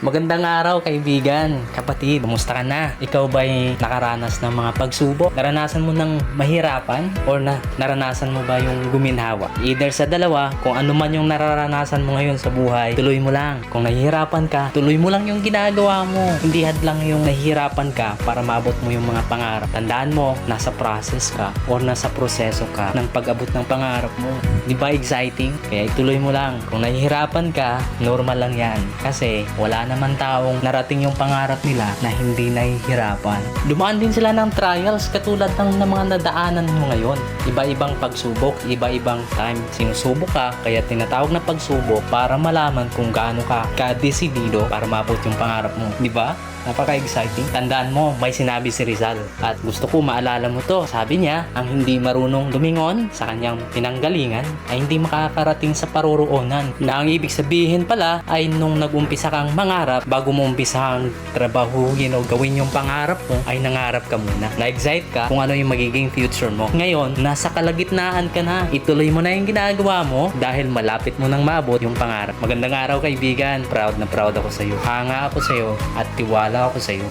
Magandang araw kaibigan, kapatid, kumusta ka na? Ikaw ba'y nakaranas ng mga pagsubok? Naranasan mo ng mahirapan? Or na naranasan mo ba yung guminhawa? Either sa dalawa, kung ano man yung nararanasan mo ngayon sa buhay, tuloy mo lang. Kung nahihirapan ka, tuloy mo lang yung ginagawa mo. Hindi hadlang yung nahihirapan ka para maabot mo yung mga pangarap. Tandaan mo, nasa process ka or nasa proseso ka ng pag-abot ng pangarap mo. Di ba exciting? Kaya ituloy mo lang. Kung nahihirapan ka, normal lang yan. Kasi wala naman taong narating yung pangarap nila na hindi nahihirapan. Dumaan din sila ng trials katulad ng, ng mga nadaanan mo ngayon. Iba-ibang pagsubok, iba-ibang time. Sinusubok ka, kaya tinatawag na pagsubok para malaman kung gaano ka kadesidido para maabot yung pangarap mo. Di ba? Napaka-exciting. Tandaan mo, may sinabi si Rizal. At gusto ko maalala mo to. Sabi niya, ang hindi marunong lumingon sa kanyang pinanggalingan ay hindi makakarating sa paruroonan. Na ang ibig sabihin pala ay nung nag-umpisa kang mangarap, bago mo umpisa ang trabahuhin o gawin yung pangarap mo, ay nangarap ka muna. Na-excite ka kung ano yung magiging future mo. Ngayon, nasa kalagitnaan ka na. Ituloy mo na yung ginagawa mo dahil malapit mo nang maabot yung pangarap. Magandang araw kaibigan. Proud na proud ako sa iyo. Hanga ako sa iyo at tiwala ako sa iyo.